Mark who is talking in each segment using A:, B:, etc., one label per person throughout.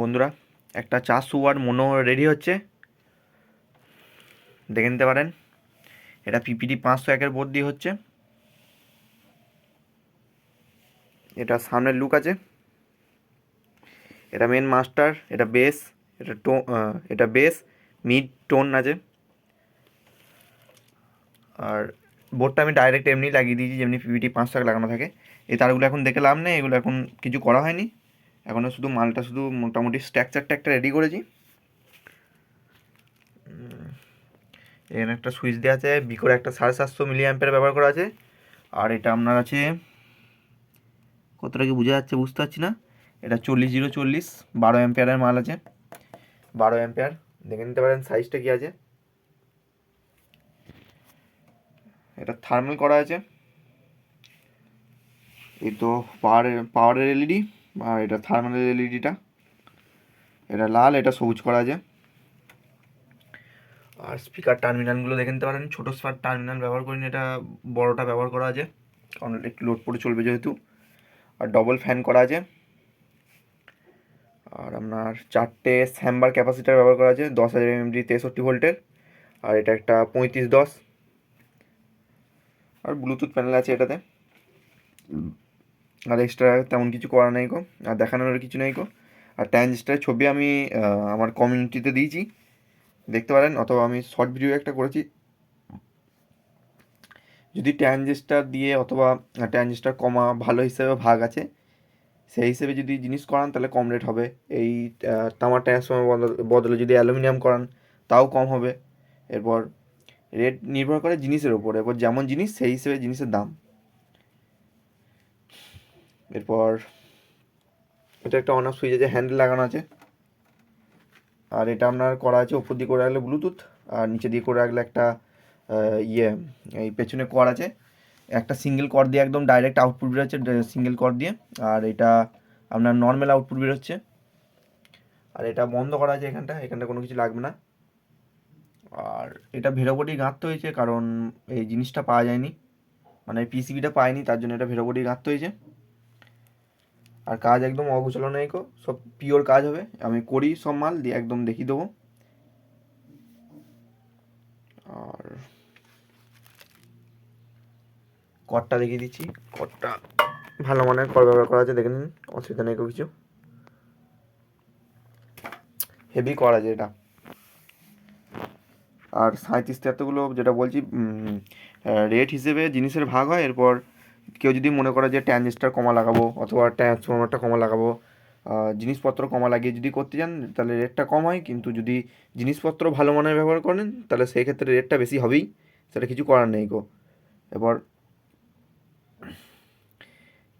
A: বন্ধুরা, একটা চারশো ওয়াট মনো রেডি হচ্ছে। দেখে নিতে পারেন। এটা পিপিটি পাঁচশো একের বোর্ড দিয়ে হচ্ছে। এটা সামনের লুক আছে। এটা মেন মাস্টার এটা বেস এটা টো এটা বেস মিড টোন আছে। আর বোর্ডটা আমি ডাইরেক্ট এমনি লাগিয়ে দিয়েছি, যেমনি পিপিটি পাঁচশো এক লাগানো থাকে। এই তারগুলো এখন দেখে লাভ নেই, এগুলো এখন কিছু করা হয়নি। এখনও শুধু মালটা শুধু মোটামুটি স্ট্রাকচারটা একটা রেডি করেছি। এখানে একটা সুইচ দেওয়া আছে বিকোর একটা সাড়ে সাতশো মিলি অ্যাম্পের ব্যবহার করা আছে। আর এটা আপনার আছে, কতটা কি বোঝা যাচ্ছে বুঝতে পারছি না। এটা চল্লিশ জিরো চল্লিশ, বারো অ্যাম্পেয়ারের মাল আছে। বারো অ্যাম্পেয়ার দেখে নিতে পারেন সাইজটা কি আছে। এটা থার্মাল করা আছে। এই তো পাওয়ারের পাওয়ারের এলইডি আর এটা থার্মালের এলইডিটা এটা লাল, এটা সবুজ করা আছে। আর স্পিকার টার্মিনালগুলো দেখে নিতে পারেন। ছোটো স্পার টার্মিনাল ব্যবহার করিনি, এটা বড়টা ব্যবহার করা আছে। কারণ একটু লোড পড়ে চলবে যেহেতু। আর ডবল ফ্যান করা আছে। আর আপনার চারটে স্যাম্বার ক্যাপাসিটার ব্যবহার করা আছে, দশ হাজার এমএমডি তেষট্টি ভোল্টের। আর এটা একটা পঁয়ত্রিশ দশ। আর ব্লুটুথ প্যানেল আছে এটাতে। আর এক্সট্রা তেমন কিছু করা নেই গো, আর দেখানোর কিছু নেই গো। আর ট্যানজিস্টারের ছবি আমি আমার কমিউনিটিতে দিয়েছি। দেখতে পারেন, অথবা আমি শর্ট ভিডিও একটা করেছি। যদি ট্যানজিস্টার দিয়ে অথবা ট্যানজিস্টার কমা ভালো হিসেবে ভাগ আছে, সেই হিসেবে যদি জিনিস করান, তাহলে কম রেট হবে। এই তামার বদল- বদলে যদি অ্যালুমিনিয়াম করান, তাও কম হবে। এরপর রেট নির্ভর করে জিনিসের ওপর এরপর যেমন জিনিস, সেই হিসেবে জিনিসের দাম। এরপর এটা একটা অন সুইচ আছে হ্যান্ডেল লাগানো আছে। আর এটা আপনার করা আছে ওপর দিয়ে করে রাখলে ব্লুটুথ আর নিচে দিয়ে করে রাখলে একটা ইয়ে এই পেছনে কর আছে। একটা সিঙ্গেল কর দিয়ে একদম ডাইরেক্ট আউটপুট বেরোচ্ছে সিঙ্গেল কর দিয়ে। আর এটা আপনার নর্মাল আউটপুট বেরোচ্ছে আর এটা বন্ধ করা আছে এখানটা এখানটা কোনো কিছু লাগবে না। আর এটা ভেরোবটি গাঁথতে হয়েছে, কারণ এই জিনিসটা পাওয়া যায়নি। মানে পিসিবিটা পায়নি তার জন্য এটা ভেরোবটি গাঁথতে হয়েছে। আর কাজ একদম অগোছালো নেই কো সব পিওর কাজ হবে। আমি করি সব মাল, দিয়ে একদম দেখিয়ে দেবো। আর কটটা দেখিয়ে দিচ্ছি। কটটা ভালো মানের কর ব্যবহার করা আছে, দেখে নিন, অসুবিধা নেই কো কিছু। হেভি করা আছে এটা। আর সাঁইত্রিশ তিয়াত্তরগুলো যেটা বলছি রেট হিসেবে জিনিসের ভাগ হয়, এরপর কেউ যদি মনে করে যে ট্রানজিস্টার কমা লাগাবো অথবা ট্রান্সফর্মারটা কমা লাগাবো জিনিসপত্র কমা লাগিয়ে যদি করতে চান, তাহলে রেটটা কম হয়। কিন্তু যদি জিনিসপত্র ভালো মানের ব্যবহার করেন, তাহলে সেই ক্ষেত্রে রেটটা বেশি হবেই। সেটা কিছু করার নেই গো। এবার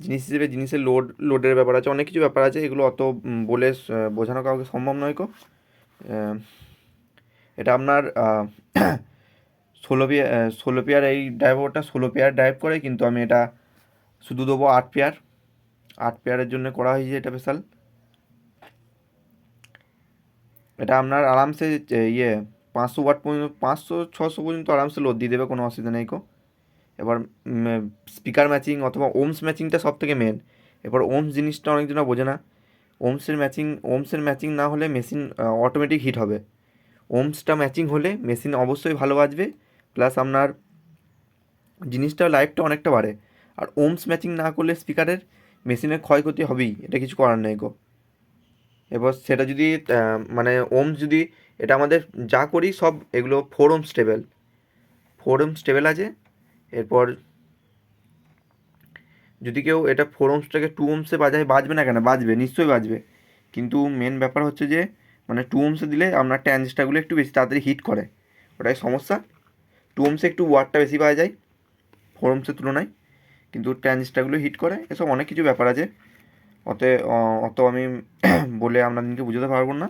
A: জিনিস হিসেবে জিনিসের লোড লোডের ব্যাপার আছে, অনেক কিছু ব্যাপার আছে। এগুলো অত বলে বোঝানো কাউকে সম্ভব নয় গো। এটা আপনার ষোলো পেয়ার ষোলো পেয়ার এই ড্রাইভারটা ষোলো পেয়ার ড্রাইভ করে, কিন্তু আমি এটা শুধু দেবো আট পেয়ার। আট পেয়ারের জন্য করা হয়েছে এটা স্পেশাল। এটা আপনার আরামসে ইয়ে পাঁচশো ওয়াট পর্যন্ত, পাঁচশো, ছশো পর্যন্ত আরামসে লোড দিয়ে দেবে, কোনো অসুবিধা নেই কো। এবার স্পিকার ম্যাচিং অথবা ওমস ম্যাচিংটা সব থেকে মেন এবার ওমস জিনিসটা অনেকজনা বোঝে না। ওমসের ম্যাচিং ওমসের ম্যাচিং না হলে মেশিন অটোমেটিক হিট হবে। ওমসটা ম্যাচিং হলে মেশিন অবশ্যই ভালো বাজবে। প্লাস আপনার জিনিসটার লাইফটা অনেকটা বাড়ে। আর ওমস ম্যাচিং না করলে স্পিকারের মেশিনের ক্ষয়ক্ষতি হবেই, এটা কিছু করার নেই গো। এবার সেটা যদি মানে ওমস যদি এটা আমাদের যা করি সব এগুলো four ohm stable four ohm stable আছে, এরপর যদি কেউ এটা ফোর ওমসটাকে টু ওমসে বাজায়, বাজবে না কেন? বাজবে, নিশ্চয়ই বাজবে। কিন্তু মেন ব্যাপার হচ্ছে যে মানে টু ওমসে দিলে আপনার ট্রানজিস্টারগুলো একটু বেশি তাড়াতাড়ি হিট করে। ওটাই সমস্যা। টু ওমসে একটু ওয়াটটা বেশি পাওয়া যায় ফোর ওমসের তুলনায়। কিন্তু ট্রানজিস্টারগুলো হিট করে, এসব অনেক কিছু ব্যাপার আছে। অতে অত আমি বলে আপনাদেরকে বুঝাতে পারব না।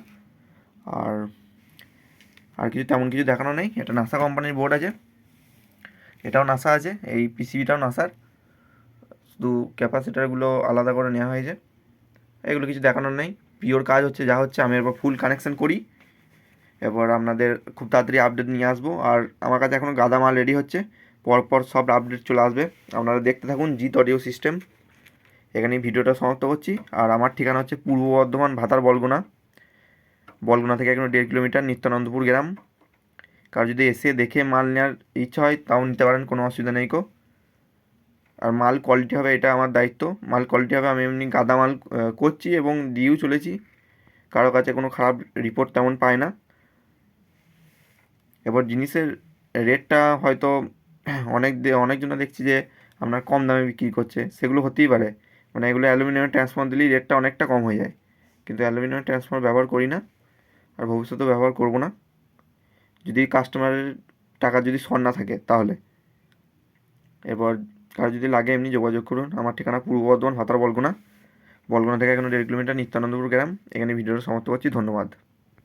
A: আর আর কিছু তেমন কিছু দেখানো নেই। এটা নাসা কোম্পানির বোর্ড আছে। এটাও নাসা আছে। এই পিসিবিটাও নাসার শুধু ক্যাপাসিটারগুলো আলাদা করে নেওয়া হয়েছে। এগুলো কিছু দেখানোর নেই। পিওর কাজ হচ্ছে, যা হচ্ছে, আমি এরপর ফুল কানেকশন করি। এরপর আপনাদের খুব তাড়াতাড়ি আপডেট নিয়ে আসব। আর আমার কাছে এখনও গাদা মাল রেডি হচ্ছে। পরপর সব আপডেট চলে আসবে। আপনারা দেখতে থাকুন জিত অডিও সিস্টেম এখানে ভিডিওটা সমাপ্ত করছি। আর আমার ঠিকানা হচ্ছে পূর্ব বর্ধমান, ভাতার বলগুনা। বলগুনা থেকে এখন দেড় কিলোমিটার নিত্যানন্দপুর গ্রাম। কার যদি এসে দেখে মাল নেওয়ার ইচ্ছা হয়, তাও নিতে পারেন, কোনো অসুবিধা নেই কো। আর মাল কোয়ালিটি হবে, এটা আমার দায়িত্ব। মাল কোয়ালিটি হবে, আমি এমনি গাদা মাল করছি এবং দিয়েও চলেছি। কারও কাছে কোনো খারাপ রিপোর্ট তেমন পায় না। এবার জিনিসের রেটটা হয়তো অনেক অনেকজনা দেখছি যে আপনার কম দামে বিক্রি করছে, সেগুলো হতেই পারে। মানে এগুলো অ্যালুমিনিয়ামের ট্রান্সফর্মার দিলেই রেটটা অনেকটা কম হয়ে যায়। কিন্তু অ্যালুমিনিয়ামের ট্রান্সফর্মার ব্যবহার করি না, আর ভবিষ্যতেও ব্যবহার করব না। যদি কাস্টমারের টাকা যদি সর না থাকে তাহলে। এবার কার যদি লাগে এমনি যোগাযোগ করুন। আমার ঠিকানা পূর্ব বর্ধমান, ভাতার বলগুনা। বলগুনা থেকে এখানে দেড় কিলোমিটার নিত্যানন্দপুর গ্রাম। এখানে ভিডিওটা সমাপ্ত করছি। ধন্যবাদ।